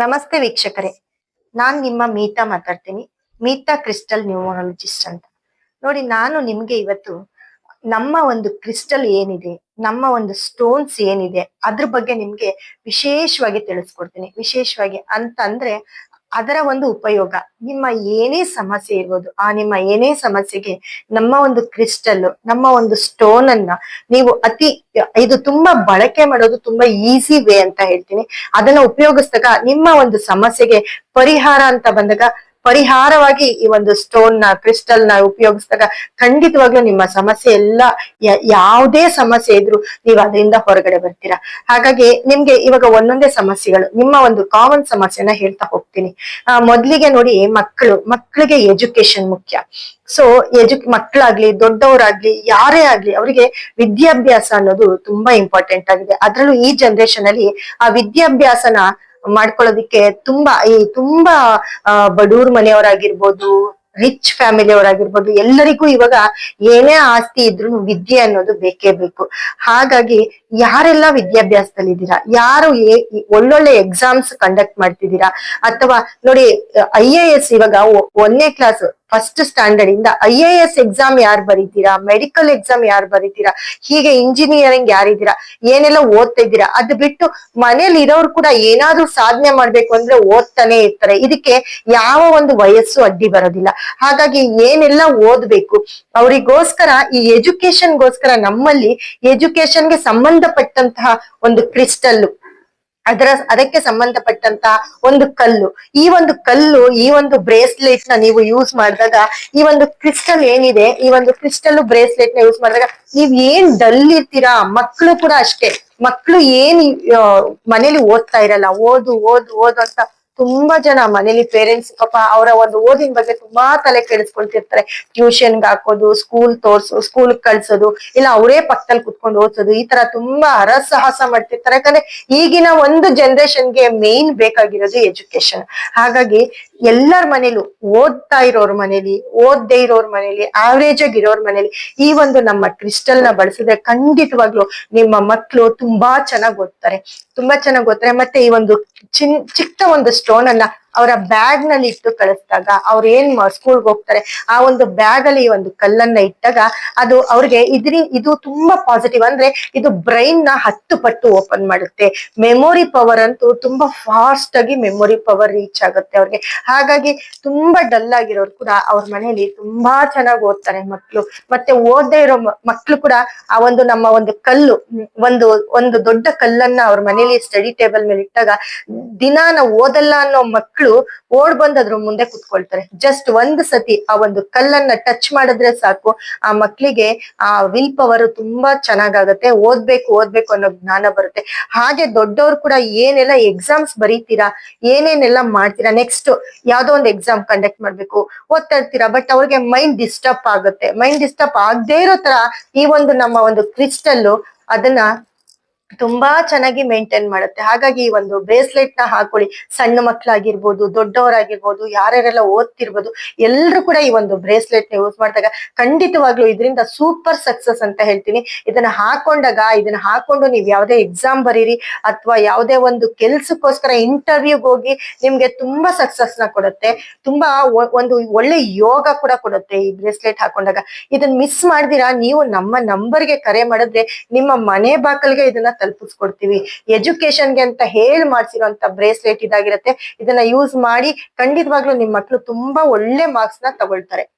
ನಮಸ್ತೆ ವೀಕ್ಷಕರೇ. ನಾನ್ ನಿಮ್ಮ ಮೀತಾ ಮಾತಾಡ್ತೀನಿ. ಮೀತಾ ಕ್ರಿಸ್ಟಲ್ ನ್ಯೂಮರಾಲಜಿಸ್ಟ್ ಅಂತ. ನೋಡಿ, ನಾನು ನಿಮ್ಗೆ ಇವತ್ತು ನಮ್ಮ ಒಂದು ಕ್ರಿಸ್ಟಲ್ ಏನಿದೆ, ನಮ್ಮ ಒಂದು ಸ್ಟೋನ್ಸ್ ಏನಿದೆ, ಅದ್ರ ಬಗ್ಗೆ ನಿಮ್ಗೆ ವಿಶೇಷವಾಗಿ ತಿಳಿಸ್ಕೊಡ್ತೀನಿ. ವಿಶೇಷವಾಗಿ ಅಂತಂದ್ರೆ ಅದರ ಒಂದು ಉಪಯೋಗ. ನಿಮ್ಮ ಏನೇ ಸಮಸ್ಯೆ ಇರ್ಬೋದು, ಆ ನಿಮ್ಮ ಏನೇ ಸಮಸ್ಯೆಗೆ ನಮ್ಮ ಒಂದು ಕ್ರಿಸ್ಟಲ್ ನಮ್ಮ ಒಂದು ಸ್ಟೋನ್ ಅನ್ನ ನೀವು ಅತಿ, ಇದು ತುಂಬಾ ಬಳಕೆ ಮಾಡೋದು ತುಂಬಾ ಈಸಿ ವೇ ಅಂತ ಹೇಳ್ತೀನಿ. ಅದನ್ನ ಉಪಯೋಗಿಸಿದಾಗ ನಿಮ್ಮ ಒಂದು ಸಮಸ್ಯೆಗೆ ಪರಿಹಾರ ಅಂತ ಬಂದಾಗ ಪರಿಹಾರವಾಗಿ ಈ ಒಂದು ಸ್ಟೋನ್ನ ಕ್ರಿಸ್ಟಲ್ನ ಉಪಯೋಗಿಸಿದಾಗ ಖಂಡಿತವಾಗ್ಲೂ ನಿಮ್ಮ ಸಮಸ್ಯೆ ಎಲ್ಲ ಯಾವುದೇ ಸಮಸ್ಯೆ ಇದ್ರು ನೀವು ಅದರಿಂದ ಹೊರಗಡೆ ಬರ್ತೀರಾ. ಹಾಗಾಗಿ ನಿಮ್ಗೆ ಇವಾಗ ಒಂದೊಂದೇ ಸಮಸ್ಯೆಗಳು ನಿಮ್ಮ ಒಂದು ಕಾಮನ್ ಸಮಸ್ಯೆನ ಹೇಳ್ತಾ ಹೋಗ್ತೀನಿ. ಆ, ಮೊದ್ಲಿಗೆ ನೋಡಿ ಮಕ್ಕಳು ಮಕ್ಕಳಿಗೆ ಎಜುಕೇಶನ್ ಮುಖ್ಯ. ಸೊ ಎಜು ಮಕ್ಕಳಾಗ್ಲಿ ದೊಡ್ಡವರಾಗ್ಲಿ ಯಾರೇ ಆಗ್ಲಿ ಅವರಿಗೆ ವಿದ್ಯಾಭ್ಯಾಸ ಅನ್ನೋದು ತುಂಬಾ ಇಂಪಾರ್ಟೆಂಟ್ ಆಗಿದೆ. ಅದರಲ್ಲೂ ಈ ಜನರೇಷನ್ ಅಲ್ಲಿ ಆ ವಿದ್ಯಾಭ್ಯಾಸನ ಮಾಡ್ಕೊಳ್ಳೋದಿಕ್ಕೆ ತುಂಬಾ, ಈ ತುಂಬಾ ಬಡೂರ್ ಮನೆಯವರಾಗಿರ್ಬೋದು ರಿಚ್ ಫ್ಯಾಮಿಲಿ ಅವರಾಗಿರ್ಬೋದು, ಎಲ್ಲರಿಗೂ ಇವಾಗ ಏನೇ ಆಸ್ತಿ ಇದ್ರು ವಿದ್ಯೆ ಅನ್ನೋದು ಬೇಕೇ ಬೇಕು. ಹಾಗಾಗಿ ಯಾರೆಲ್ಲ ವಿದ್ಯಾಭ್ಯಾಸದಲ್ಲಿ ಇದ್ದೀರಾ ಯಾರು ಒಳ್ಳೊಳ್ಳೆ ಎಕ್ಸಾಮ್ಸ್ ಕಂಡಕ್ಟ್ ಮಾಡ್ತಿದ್ದೀರಾ, ಅಥವಾ ನೋಡಿ, ಐ ಎ ಎಸ್ ಇವಾಗ ಒಂದನೇ ಕ್ಲಾಸ್ ಫಸ್ಟ್ ಸ್ಟ್ಯಾಂಡರ್ಡ್ ಇಂದ ಐ ಎ ಎಸ್ ಎಕ್ಸಾಮ್ ಯಾರು ಬರೀತೀರಾ? ಮೆಡಿಕಲ್ ಎಕ್ಸಾಮ್ ಯಾರು ಬರೀತೀರಾ? ಹೀಗೆ ಇಂಜಿನಿಯರಿಂಗ್ ಯಾರಿದ್ದೀರಾ? ಏನೆಲ್ಲ ಓದ್ತಾ ಇದ್ದೀರಾ? ಅದ್ ಬಿಟ್ಟು ಮನೇಲಿ ಇರೋರು ಕೂಡ ಏನಾದ್ರೂ ಸಾಧನೆ ಮಾಡ್ಬೇಕು ಅಂದ್ರೆ ಓದ್ತಾನೆ ಇರ್ತಾರೆ. ಇದಕ್ಕೆ ಯಾವ ಒಂದು ವಯಸ್ಸು ಅಡ್ಡಿ ಬರೋದಿಲ್ಲ. ಹಾಗಾಗಿ ಏನೆಲ್ಲ ಓದ್ಬೇಕು? ಅವರಿಗೋಸ್ಕರ ಈ ಎಜುಕೇಶನ್ಗೋಸ್ಕರ ನಮ್ಮಲ್ಲಿ ಎಜುಕೇಶನ್ಗೆ ಸಂಬಂಧಪಟ್ಟಂತಹ ಒಂದು ಕ್ರಿಸ್ಟಲ್ ಅದರ, ಅದಕ್ಕೆ ಸಂಬಂಧಪಟ್ಟಂತ ಒಂದು ಕಲ್ಲು. ಈ ಒಂದು ಕಲ್ಲು, ಈ ಒಂದು ಬ್ರೇಸ್ಲೆಟ್ನ ನೀವು ಯೂಸ್ ಮಾಡಿದಾಗ, ಈ ಒಂದು ಕ್ರಿಸ್ಟಲ್ ಏನಿದೆ, ಈ ಒಂದು ಕ್ರಿಸ್ಟಲ್ ಬ್ರೇಸ್ಲೆಟ್ನ ಯೂಸ್ ಮಾಡಿದಾಗ, ನೀವ್ ಏನ್ ಡಲ್ ಇರ್ತೀರಾ? ಮಕ್ಕಳು ಕೂಡ ಅಷ್ಟೇ. ಮಕ್ಕಳು ಏನ್ ಮನೇಲಿ ಓದ್ತಾ ಇರಲ್ಲ. ಓದು ಓದು ಓದು ಅಂತ ತುಂಬಾ ಜನ ಮನೇಲಿ ಪೇರೆಂಟ್ಸ್ ಪಾಪ ಅವರ ಒಂದು ಓದಿನ ಬಗ್ಗೆ ತುಂಬಾ ತಲೆ ಕೆಡಿಸ್ಕೊಳ್ತಿರ್ತಾರೆ. ಟ್ಯೂಷನ್ಗೆ ಹಾಕೋದು ಸ್ಕೂಲ್ ತೋರ್ಸು ಸ್ಕೂಲ್ ಕಳ್ಸೋದು, ಇಲ್ಲ ಅವರೇ ಪಕ್ಕದಲ್ಲಿ ಕುತ್ಕೊಂಡು ಓದ್ಸೋದು, ಈ ತರ ತುಂಬಾ ಹರಸಾಹಸ ಮಾಡ್ತಿರ್ತಾರೆ. ಯಾಕಂದ್ರೆ ಈಗಿನ ಒಂದು ಜನರೇಷನ್ಗೆ ಮೇನ್ ಬೇಕಾಗಿರೋದು ಎಜುಕೇಶನ್ ಹಾಗಾಗಿ ಎಲ್ಲರ ಮನೇಲೂ ಓದ್ತಾ ಇರೋರ್ ಮನೇಲಿ, ಓದ್ದೇ ಇರೋರ್ ಮನೇಲಿ ಆವ್ರೇಜ್ ಆಗಿ ಇರೋರ್ ಮನೇಲಿ ಈ ಒಂದು ನಮ್ಮ ಕ್ರಿಸ್ಟಲ್ನ ಬಳಸಿದ್ರೆ ಖಂಡಿತವಾಗ್ಲು ನಿಮ್ಮ ಮಕ್ಕಳು ತುಂಬಾ ಚೆನ್ನಾಗಿ ಓದ್ತಾರೆ. ತುಂಬಾ ಚೆನ್ನಾಗಿ ಓದ್ತಾರೆ. ಮತ್ತೆ ಈ ಒಂದು ಚಿಕ್ಕ ಒಂದು ಸ್ಟೋನ್ ಅನ್ನ ಅವರ ಬ್ಯಾಗ್ನಲ್ಲಿ ಇಟ್ಟು ಕಳಿಸಿದಾಗ ಅವ್ರು ಏನ್ ಸ್ಕೂಲ್ಗೆ ಹೋಗ್ತಾರೆ, ಆ ಒಂದು ಬ್ಯಾಗ್ ಅಲ್ಲಿ ಒಂದು ಕಲ್ಲನ್ನ ಇಟ್ಟಾಗ ಅದು ಅವ್ರಿಗೆ ಇದ್ರಿ ಇದು ತುಂಬಾ ಪಾಸಿಟಿವ್ ಅಂದ್ರೆ ಇದು ಬ್ರೈನ್ನ ಹತ್ತು ಪಟ್ಟು ಓಪನ್ ಮಾಡುತ್ತೆ. ಮೆಮೊರಿ ಪವರ್ ಅಂತೂ ತುಂಬಾ ಫಾಸ್ಟ್ ಆಗಿ ಮೆಮೊರಿ ಪವರ್ ರೀಚ್ ಆಗುತ್ತೆ ಅವ್ರಿಗೆ. ಹಾಗಾಗಿ ತುಂಬಾ ಡಲ್ ಆಗಿರೋರು ಕೂಡ ಅವ್ರ ಮನೇಲಿ ತುಂಬಾ ಚೆನ್ನಾಗಿ ಓದ್ತಾರೆ ಮಕ್ಕಳು ಮತ್ತೆ ಓದದೇ ಇರೋ ಮಕ್ಕಳು ಕೂಡ ಆ ಒಂದು ನಮ್ಮ ಒಂದು ಕಲ್ಲು, ಒಂದು ಒಂದು ದೊಡ್ಡ ಕಲ್ಲನ್ನ ಅವ್ರ ಮನೇಲಿ ಸ್ಟಡಿ ಟೇಬಲ್ ಮೇಲೆ ಇಟ್ಟಾಗ ದಿನ ನಾವು ಓದಲ್ಲ ಅನ್ನೋ ಮಕ್ಕಳು ಓಡ್ ಬಂದ್ ಅದ್ರ ಮುಂದೆ ಕುತ್ಕೊಳ್ತಾರೆ. ಜಸ್ಟ್ ಒಂದ್ ಸತಿ ಆ ಒಂದು ಕಲ್ಲನ್ನ ಟಚ್ ಮಾಡಿದ್ರೆ ಸಾಕು. ಆ ಮಕ್ಕಳಿಗೆ ಆ ವಿಲ್ ಪವರ್ ತುಂಬಾ ಚೆನ್ನಾಗಾಗತ್ತೆ. ಓದ್ಬೇಕು ಓದ್ಬೇಕು ಅನ್ನೋ ಜ್ಞಾನ ಬರುತ್ತೆ. ಹಾಗೆ ದೊಡ್ಡವ್ರು ಕೂಡ ಏನೆಲ್ಲ ಎಕ್ಸಾಮ್ಸ್ ಬರೀತೀರಾ, ಏನೇನೆಲ್ಲ ಮಾಡ್ತೀರಾ ನೆಕ್ಸ್ಟ್ ಯಾವ್ದೋ ಒಂದು ಎಕ್ಸಾಮ್ ಕಂಡಕ್ಟ್ ಮಾಡ್ಬೇಕು ಓದ್ತಾ ಬಟ್ ಅವ್ರಿಗೆ ಮೈಂಡ್ ಡಿಸ್ಟರ್ಬ್ ಆಗುತ್ತೆ. ಮೈಂಡ್ ಡಿಸ್ಟರ್ಬ್ ಆಗದೆ ಇರೋ ತರ ಈ ಒಂದು ನಮ್ಮ ಒಂದು ಕ್ರಿಸ್ಟಲ್ ಅದನ್ನ ತುಂಬಾ ಚೆನ್ನಾಗಿ ಮೇಂಟೈನ್ ಮಾಡುತ್ತೆ. ಹಾಗಾಗಿ ಈ ಒಂದು ಬ್ರೇಸ್ಲೆಟ್ನ ಹಾಕೊಳ್ಳಿ. ಸಣ್ಣ ಮಕ್ಕಳಾಗಿರ್ಬೋದು ದೊಡ್ಡವರಾಗಿರ್ಬೋದು, ಯಾರ್ಯಾರೆಲ್ಲ ಓದ್ತಿರ್ಬೋದು, ಎಲ್ರು ಕೂಡ ಈ ಒಂದು ಬ್ರೇಸ್ಲೆಟ್ನ ಯೂಸ್ ಮಾಡಿದಾಗ ಖಂಡಿತವಾಗ್ಲೂ ಇದರಿಂದ ಸೂಪರ್ ಸಕ್ಸಸ್ ಅಂತ ಹೇಳ್ತೀನಿ. ಇದನ್ನ ಹಾಕೊಂಡಾಗ, ಇದನ್ನ ಹಾಕೊಂಡು ನೀವು ಯಾವುದೇ ಎಕ್ಸಾಮ್ ಬರೀರಿ ಅಥವಾ ಯಾವುದೇ ಒಂದು ಕೆಲ್ಸಕ್ಕೋಸ್ಕರ ಇಂಟರ್ವ್ಯೂಗೆ ಹೋಗಿ ನಿಮ್ಗೆ ತುಂಬಾ ಸಕ್ಸಸ್ನ ಕೊಡುತ್ತೆ. ತುಂಬಾ ಒಂದು ಒಳ್ಳೆ ಯೋಗ ಕೂಡ ಕೊಡುತ್ತೆ ಈ ಬ್ರೇಸ್ಲೆಟ್ ಹಾಕೊಂಡಾಗ. ಇದನ್ನ ಮಿಸ್ ಮಾಡ್ದಿರಾ? ನೀವು ನಮ್ಮ ನಂಬರ್ಗೆ ಕರೆ ಮಾಡಿದ್ರೆ ನಿಮ್ಮ ಮನೆ ಬಾಕಲ್ಗೆ ಇದನ್ನ ತಲುಪಿಸ್ಕೊಡ್ತೀವಿ. ಎಜುಕೇಶನ್ಗೆ ಅಂತ ಹೇಳಿ ಮಾಡಿಸಿರುವಂತ ಬ್ರೇಸ್ಲೆಟ್ ಇದಾಗಿರುತ್ತೆ. ಇದನ್ನ ಯೂಸ್ ಮಾಡಿ ಖಂಡಿತವಾಗ್ಲೂ ನಿಮ್ ಮಕ್ಳು ತುಂಬಾ ಒಳ್ಳೆ ಮಾರ್ಕ್ಸ್ನ ತಗೊಳ್ತಾರೆ.